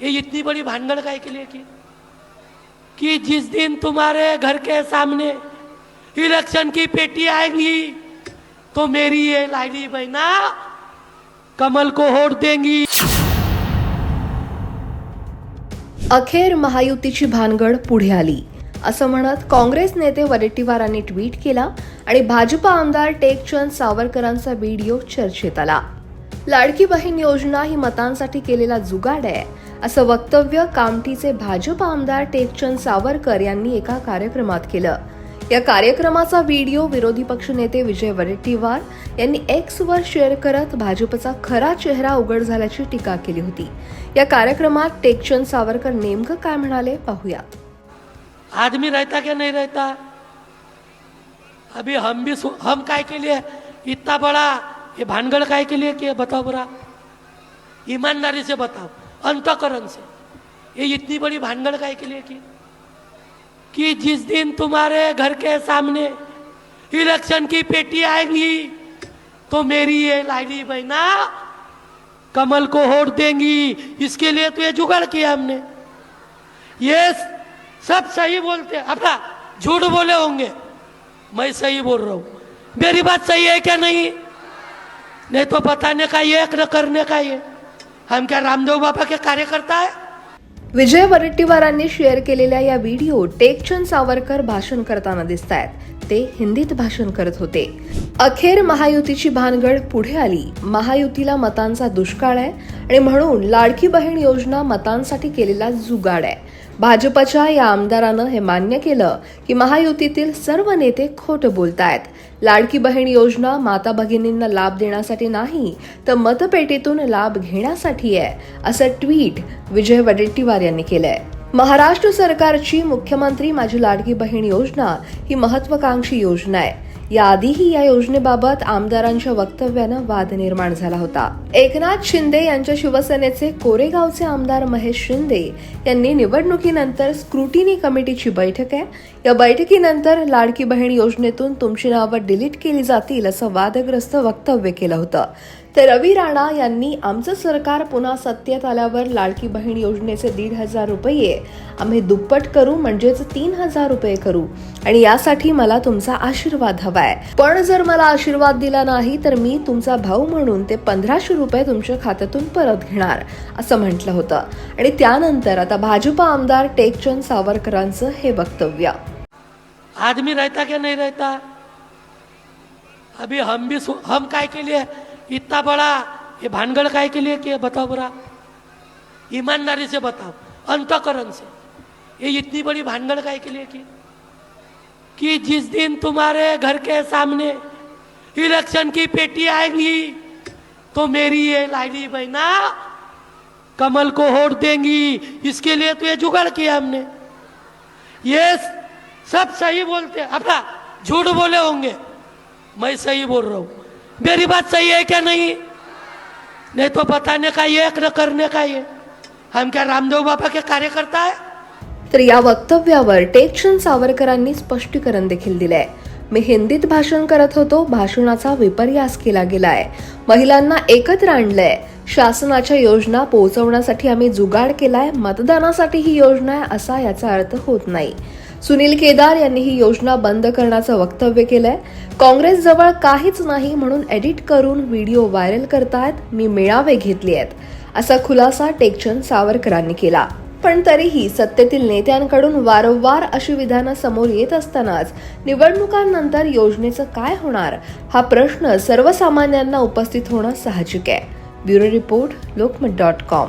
ये इतनी बड़ी भानगड़ काय के लिए की कि जिस दिन तुम्हारे घर के सामने इलेक्शन की पेटी आएंगी तो मेरी ये लाडली बहना कमल को होट देंगी। अखेर महायुतीची भानगड पुढे आली. असं म्हणत काँग्रेस नेते वडेट्टीवारांनी ट्विट केला आणि भाजपा आमदार टेकचंद सावरकरांचा व्हिडिओ चर्चेत आला. लाडकी बहीण योजना ही मतांसाठी केलेला जुगाड आहे. असं वक्तव्य कामठीचे भाजप आमदार टेकचंद सावरकर यांनी एका कार्यक्रमात केलं. या कार्यक्रमाचा व्हिडिओ विरोधी पक्षनेते विजय वडेट्टीवार यांनी एक्स वर शेअर करत भाजपचा खरा चेहरा उघड झाल्याची टीका केली होती. या कार्यक्रमात टेकचंद सावरकर नेमकं काय म्हणाले पाहूयात आदमी रहता क्या नहीं रहता? अभी हम भी हम काय के लिए इतना बड़ा ये भानगड़ काय के लिए किया बताओ बुरा. ईमानदारी से बताओ. अंतकरण से। ये इतनी बड़ी भानगड़ काय के लिए की कि जिस दिन तुम्हारे घर के सामने इलेक्शन की पेटी आएँगी तो मेरी ये लाडली बहना कमल को वोट देंगी। इसके लिए तो ये जुगाड़ किया हमने। ये सब सही बोलते अपना झूठ बोले होंगे। मैं सही बोल रहा हूँ। मेरी बात सही है क्या नहीं? नहीं तो बताने का ये, न करने का ये। हम क्या रामदेव बाबा के कार्यकर्ता है। विजय वडेट्टीवारांनी शेअर केलेल्या या व्हिडिओ टेकचंद सावरकर भाषण करताना दिसत आहेत ते हिंदीत भाषण करत होते. अखेर महायुतीची भानगड पुढे आली. महायुतीला मतांचा दुष्काळ आहे आणि म्हणून लाडकी बहीण योजना मतांसाठी केलेला जुगाड आहे. भाजपच्या या आमदारानं हे मान्य केलं की महायुतीतील सर्व नेते खोटं बोलतायत. लाडकी बहीण योजना माता भगिनींना लाभ देण्यासाठी नाही तर मतपेटीतून लाभ घेण्यासाठी आहे असं ट्विट विजय वडेट्टीवार यांनी केलंय. महाराष्ट्र सरकारची मुख्यमंत्री माझी लाडकी बहीण योजना ही महत्वाकांक्षी योजना आहे. याआधीही या योजनेबाबत आमदारांच्या वक्तव्यानं वाद निर्माण झाला होता. एकनाथ शिंदे यांच्या शिवसेनेचे कोरेगावचे आमदार महेश शिंदे यांनी निवडणुकीनंतर स्क्रुटिनी कमिटीची बैठक आहे. या बैठकीनंतर लाडकी बहीण योजनेतून तुमची नावं डिलीट केली जातील असं वादग्रस्त वक्तव्य केलं होतं. तर रवी राणा यांनी आमचं सरकार पुन्हा सत्तेत आल्यावर लाडकी बहीण योजनेचे दीड हजार रुपये आम्ही दुप्पट करू म्हणजेच तीन हजार रुपये करू. आणि यासाठी मला तुमचा आशीर्वाद हवाय. पण जर मला आशीर्वाद दिला नाही तर मी तुमचा भाऊ म्हणून ते पंधराशे रुपये तुमच्या खात्यातून परत घेणार असं म्हटलं होतं. आणि त्यानंतर आता भाजपा आमदार टेकचंद सावरकरांचं हे वक्तव्य. आदमी रहता क्या नहीं रहता? अभी हम भी हम काय के लिए इतना बड़ा, ये भानगड़ काय के लिए किया, बताओ बुरा। ईमानदारी से बताओ, अंतकरण से। ये इतनी बड़ी भानगड़ काय के लिए की कि जिस दिन तुम्हारे घर के सामने इलेक्शन की पेटी आएगी तो मेरी ये लाडली बहना कमल को वोट देंगी। इसके लिए तो ये जुगाड़ किया हमने। ये सब सही बोलते अपना झूठ बोले होंगे, मैं सही बोल रहा हूँ। मेरी बात सही है क्या नहीं. नहीं तो बताने का ये न करने का ये हम क्या रामदेव बाबा के कार्यकर्ता है तर या वक्तव्यावर टेकचंद सावरकरांनी स्पष्टीकरण देखील दिलंय. मी हिंदीत भाषण करत होतो भाषणाचा विपर्यास केला गेलाय. महिलांना एकत्र आणलंय. शासनाच्या योजना पोहोचवण्यासाठी आम्ही जुगाड केलाय मतदानासाठी ही योजना आहे असा याचा अर्थ होत नाही. सुनील केदार यांनी ही योजना बंद करण्याचं वक्तव्य केलंय. काँग्रेस जवळ काहीच नाही म्हणून एडिट करून व्हिडिओ व्हायरल करतायत मी मेळावे घेतले आहेत असा खुलासा टेकचंद सावरकरांनी केला. पण तरीही सत्तेतील नेत्यांकडून वारंवार अशी विधानं समोर येत असतानाच निवडणुकांनंतर योजनेचं काय होणार? हा प्रश्न सर्वसामान्यांना उपस्थित होणं साहजिक आहे. Bureau report Lokmat dot com.